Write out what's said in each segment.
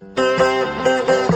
Kaşların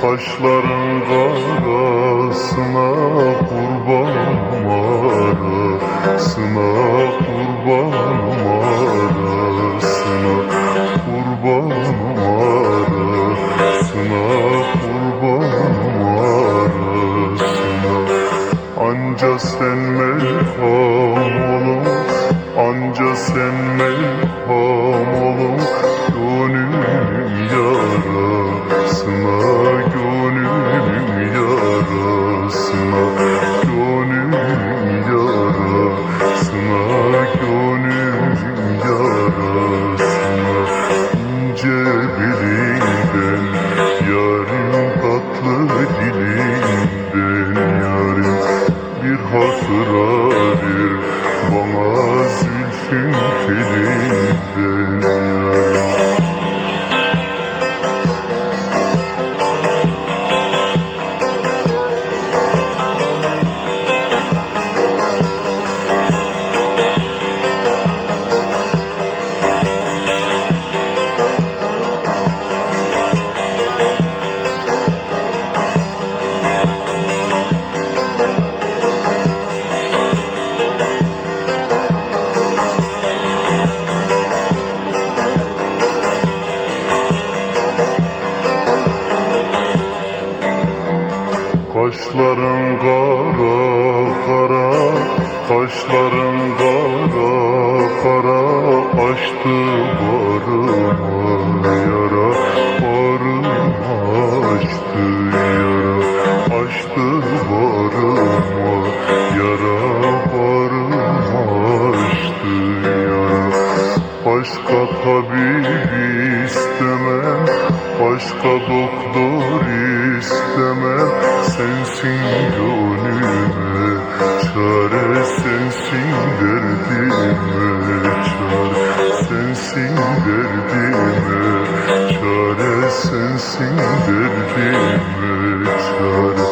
kaşların karasına kurbanım arasına, kurbanım arasına, kurbanım arasına, kurbanım arasına. Anca sen İnce belinden, yarim tatlı dilinden Kaşların kara kara, kaşların kara kara Açtı barıma yara, barıma açtı yara Açtı barıma yara, barıma açtı yara. Başka tabip istemem, başka doktor istemem Sensin gönlüme çare, sensin derdime çare Sensin derdime çare, sensin derdime çare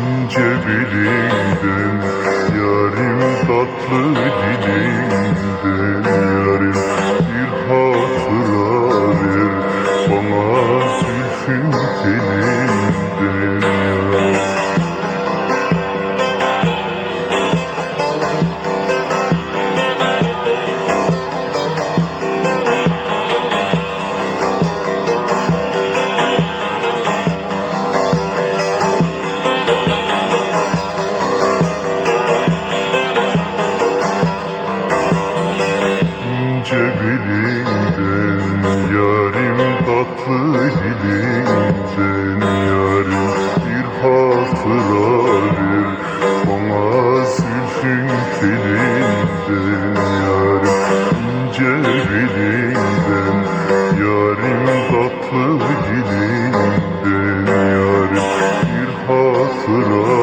İnce belinden yarim tatlı dilinden ince belinden Yarim tatlı dilinden Yarim bir hatıra ver Bana zülfün telinden Yarim ince belinden Yarim tatlı dilinden Yarim bir hatıra